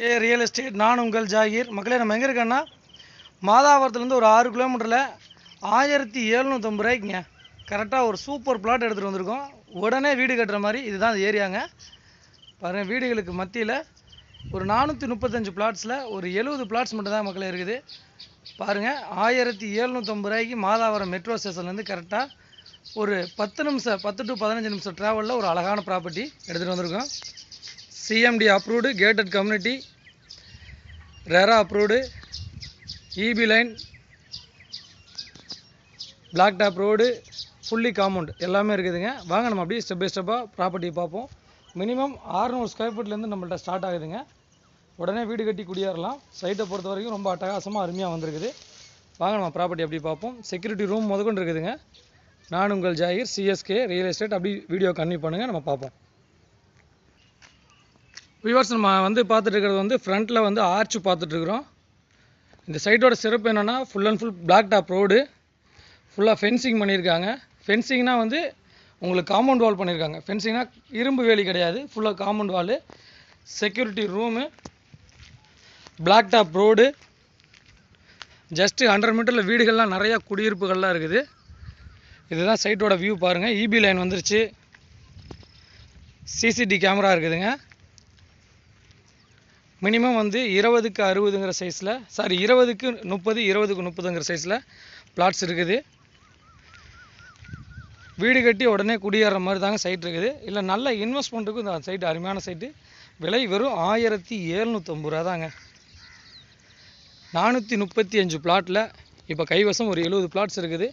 ஏ real estate நான் உங்கள் ஜாகீர். மக்களே நம்ம எங்கே இருக்கேன்னா மாதாவரத்துலேருந்து ஒரு ஆறு கிலோமீட்டரில் ஆயிரத்தி எழுநூற்றம்பது ரூபாய்க்குங்க. கரெக்டாக ஒரு சூப்பர் பிளாட் எடுத்துகிட்டு வந்திருக்கோம். உடனே வீடு கட்டுற மாதிரி இதுதான் அந்த ஏரியாங்க. பாருங்கள் வீடுகளுக்கு மத்தியில் ஒரு நானூற்றி முப்பத்தஞ்சு பிளாட்ஸில் ஒரு எழுபது பிளாட்ஸ் மட்டும்தான் மக்களே இருக்குது. பாருங்கள் ஆயிரத்தி எழுநூற்றம்பது ரூபாய்க்கு மாதாவரம் மெட்ரோ ஸ்டேஷன்லேருந்து கரெக்டாக ஒரு பத்து நிமிஷம் பத்து டு பதினஞ்சு நிமிஷம் ட்ராவலில் ஒரு அழகான ப்ராப்பர்ட்டி எடுத்துகிட்டு வந்திருக்கோம். CMD approved gated community RERA approved EB line black top road fully compound எல்லாமே இருக்குதுங்க. வாங்க நம்ம அப்படியே ஸ்டெப் பை ஸ்டெப்பாக ப்ராப்பர்ட்டியை பார்ப்போம். மினிமம் 600 ஸ்கொயர் ஃபீட்லேருந்து நம்மள்ட்ட ஸ்டார்ட் ஆகுதுங்க. உடனே வீடு கட்டி குடியேறலாம். சைட்டை பொறுத்த வரைக்கும் ரொம்ப அட்டகாசமாக அருமையாக வந்திருக்குது. வாங்க நம்ம ப்ராப்பர்ட்டி அப்படி பார்ப்போம். செக்யூரிட்டி ரூம் முதற்கொண்டு இருக்குதுங்க. நான் உங்கள் ஜாகிர் சிஎஸ்கே ரியல் எஸ்டேட் அப்படி வீடியோ கன்வி பண்ணுங்கள் நம்ம பார்ப்போம். வியூவர்ஸ் நம்ம வந்து பார்த்துட்டு இருக்கிறது வந்து ஃப்ரண்ட்டில் வந்து ஆர்ச் பார்த்துட்ருக்குறோம் இந்த சைட்டோட சிறப்பு என்னென்னா full and full black top road ஃபுல்லாக ஃபென்சிங் பண்ணியிருக்காங்க. ஃபென்சிங்னா வந்து உங்களுக்கு காம்பவுண்ட் வால் பண்ணியிருக்காங்க. ஃபென்சிங்னா இரும்பு வேலி கிடையாது. ஃபுல்லாக compound wall security room block top road just hundred மீட்டரில் வீடுகள்லாம் நிறையா குடியிருப்புகள்லாம் இருக்குது. இதுதான் சைட்டோட வியூ பாருங்கள் இபி லைன் வந்துருச்சு. சிசிடி கேமரா இருக்குதுங்க. மினிமம் வந்து இருபதுக்கு அறுபதுங்கிற சைஸில் சாரி இருபதுக்கு முப்பது இருபதுக்கு முப்பதுங்கிற சைஸில் பிளாட்ஸ் இருக்குது. வீடு கட்டி உடனே குடியேற மாதிரி தாங்க சைட் இருக்குது. இல்லை நல்ல இன்வெஸ்ட்மெண்ட்டுக்கும் இந்த சைட்டு அருமையான சைட்டு விலை வெறும் ஆயிரத்தி எழுநூற்றம்பது ரூபா தாங்க. நானூற்றி முப்பத்தி அஞ்சு பிளாட்டில் இப்போ கைவசம் ஒரு எழுபது பிளாட்ஸ் இருக்குது.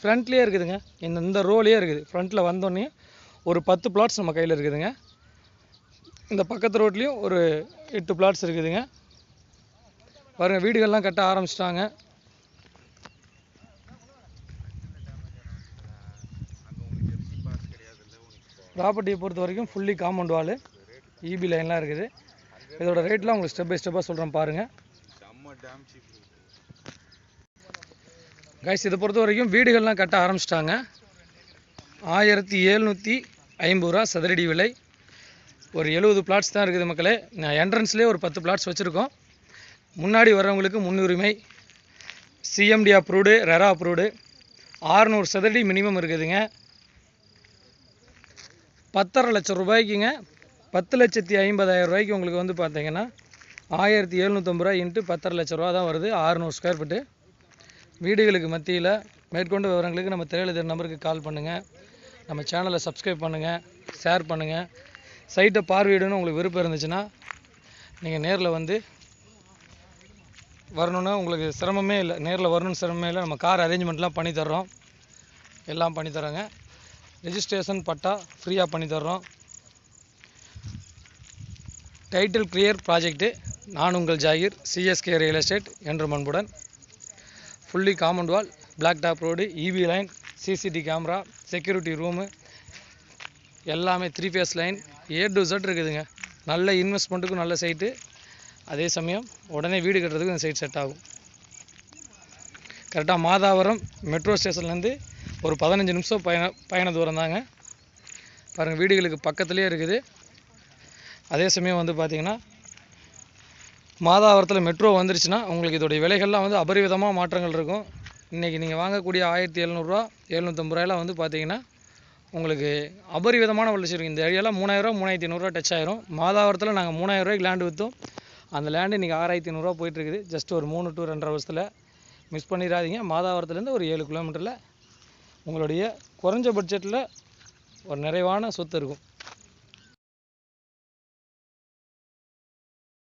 ஃப்ரண்ட்லேயே இருக்குதுங்க. இந்த இந்த ரோலேயே இருக்குது. ஃப்ரண்ட்டில் வந்தோடனே ஒரு பத்து பிளாட்ஸ் நம்ம கையில் இருக்குதுங்க. இந்த பக்கத்து ரோட்லேயும் ஒரு எட்டு பிளாட்ஸ் இருக்குதுங்க. பாருங்க வீடுகள்லாம் கட்ட ஆரம்பிச்சிட்டாங்க. ப்ராப்பர்ட்டியை பொறுத்த வரைக்கும் ஃபுல்லி காம்பவுண்ட் வால் இபி லைன்லாம் இருக்குது. இதோட ரேட்லாம் உங்களுக்கு ஸ்டெப் பை ஸ்டெப்பாக சொல்கிறேன் பாருங்கள் கைஸ் இதை பொறுத்த வரைக்கும் வீடுகள்லாம் கட்ட ஆரம்பிச்சிட்டாங்க. ஆயிரத்தி எழுநூற்றி ஐம்பது ரூபா சதுரடி விலை. ஒரு எழுபது பிளாட்ஸ் தான் இருக்குது மக்களே. நான் என்ட்ரன்ஸ்லேயே ஒரு பத்து பிளாட்ஸ் வச்சுருக்கோம். முன்னாடி வர்றவங்களுக்கு முன்னுரிமை. சிஎம்டி அப்ரூவ்டு ரெரா அப்ரூவ்டு ஆறுநூறு சதுரடி மினிமம் இருக்குதுங்க. பத்தரை லட்சம் ரூபாய்க்குங்க. பத்து லட்சத்தி ஐம்பதாயிரம் ரூபாய்க்கு உங்களுக்கு வந்து பார்த்தீங்கன்னா ஆயிரத்தி எழுநூற்றம்பது ரூபாய் இன்ட்டு பத்தரை லட்ச ரூபா தான் வருது. ஆறுநூறு ஸ்கொயர் ஃபீட்டு வீடுகளுக்கு மத்தியில் மேற்கொண்டு விவரங்களுக்கு நம்ம திரையில நம்பருக்கு கால் பண்ணுங்கள் நம்ம சேனலை சப்ஸ்கிரைப் பண்ணுங்கள் ஷேர் பண்ணுங்கள் சைட்டை பார்வையிடணும் உங்களுக்கு விருப்பம் இருந்துச்சுன்னா நீங்கள் நேரில் வந்து வரணுன்னா உங்களுக்கு சிரமமே இல்லை. நேரில் வரணும்னு சிரமமே இல்லை. நம்ம கார் அரேஞ்ச்மெண்ட்லாம் பண்ணி தர்றோம். எல்லாம் பண்ணி தரோங்க ரெஜிஸ்ட்ரேஷன் பட்டா ஃப்ரீயாக பண்ணி தர்றோம். டைட்டில் கிளியர் ப்ராஜெக்ட்டு நான் உங்கள் ஜாகிர் சிஎஸ்கே ரியல் எஸ்டேட் என்று மண்புடன். Fully common wall black top road EV line CCT camera security room எல்லாமே three phase line A to set இருக்குதுங்க. நல்ல இன்வெஸ்ட்மெண்ட்டுக்கும் நல்ல சைட்டு அதே சமயம் உடனே வீடு கட்டுறதுக்கும் இந்த சைட் செட் ஆகும். கரெக்டாக மாதாவரம் மெட்ரோ ஸ்டேஷன்லேருந்து ஒரு பதினஞ்சு நிமிஷம் பயண பயண தூரம் தாங்க. பாருங்கள் வீடுகளுக்கு பக்கத்துலேயே இருக்குது. அதே சமயம் வந்து பார்த்திங்கன்னா மாதாவரத்தில் மெட்ரோ வந்துருச்சுன்னா உங்களுக்கு இதோடைய விலைகள்லாம் வந்து அபரிவிதமாக மாற்றங்கள் இருக்கும். இன்றைக்கி நீங்கள் வாங்கக்கூடிய ஆயிரத்தி எழுநூறுரூவா எழுநூற்றம்பது ரூபாயெல்லாம் வந்து பார்த்திங்கன்னா உங்களுக்கு அபரிவிதமான வளர்ச்சி இருக்கும் இந்த ஏரியாவில் மூணாயிரரூவா மூணாயிரத்தி ஐநூறுரூவா டச் ஆயிரும். மாதாவரத்தில் நாங்கள் மூணாயிரம் ரூபாய்க்கு லேண்டு விற்றோம் அந்த லேண்டு இன்றைக்கி ஆறாயிரத்தி ஐநூறுரூவா போயிட்டுருக்குது. ஜஸ்ட் ஒரு மூணு டு ரெண்டரை வருஷத்தில் மிஸ் பண்ணிடாதீங்க. மாதாவரத்துலேருந்து ஒரு ஏழு கிலோமீட்டரில் உங்களுடைய குறைஞ்ச பட்ஜெட்டில் ஒரு நிறைவான சொத்து இருக்கும்.